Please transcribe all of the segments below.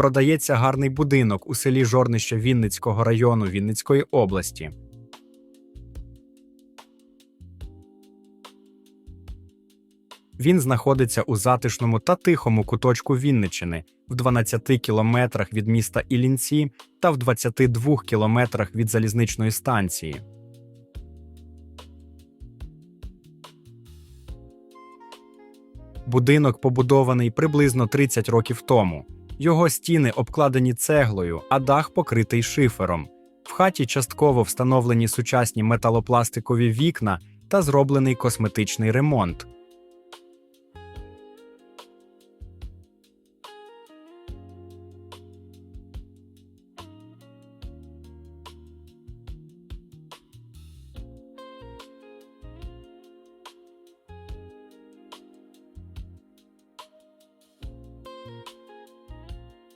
Продається гарний будинок у селі Жорнище Вінницького району Вінницької області. Він знаходиться у затишному та тихому куточку Вінничини в 12 кілометрах від міста Іллінці та в 22 кілометрах від залізничної станції. Будинок побудований приблизно 30 років тому. Його стіни обкладені цеглою, а дах покритий шифером. В хаті частково встановлені сучасні металопластикові вікна та зроблений косметичний ремонт.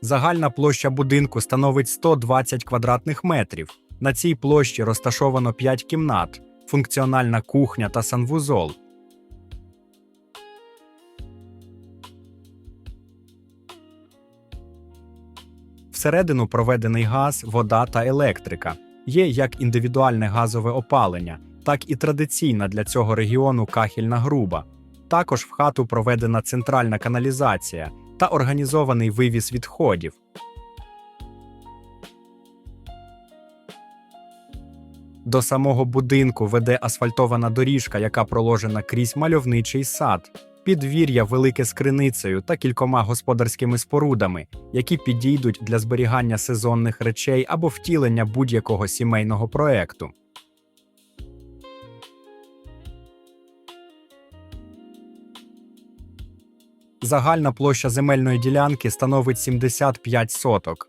Загальна площа будинку становить 120 квадратних метрів. На цій площі розташовано 5 кімнат, функціональна кухня та санвузол. Всередину проведений газ, вода та електрика. Є як індивідуальне газове опалення, так і традиційна для цього регіону кахільна груба. Також в хату проведена центральна каналізація та організований вивіз відходів. До самого будинку веде асфальтована доріжка, яка проложена крізь мальовничий сад, підвір'я велике з криницею та кількома господарськими спорудами, які підійдуть для зберігання сезонних речей або втілення будь-якого сімейного проекту. Загальна площа земельної ділянки становить 75 соток.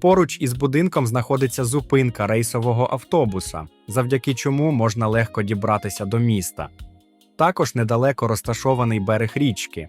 Поруч із будинком знаходиться зупинка рейсового автобуса, завдяки чому можна легко дібратися до міста. Також недалеко розташований берег річки.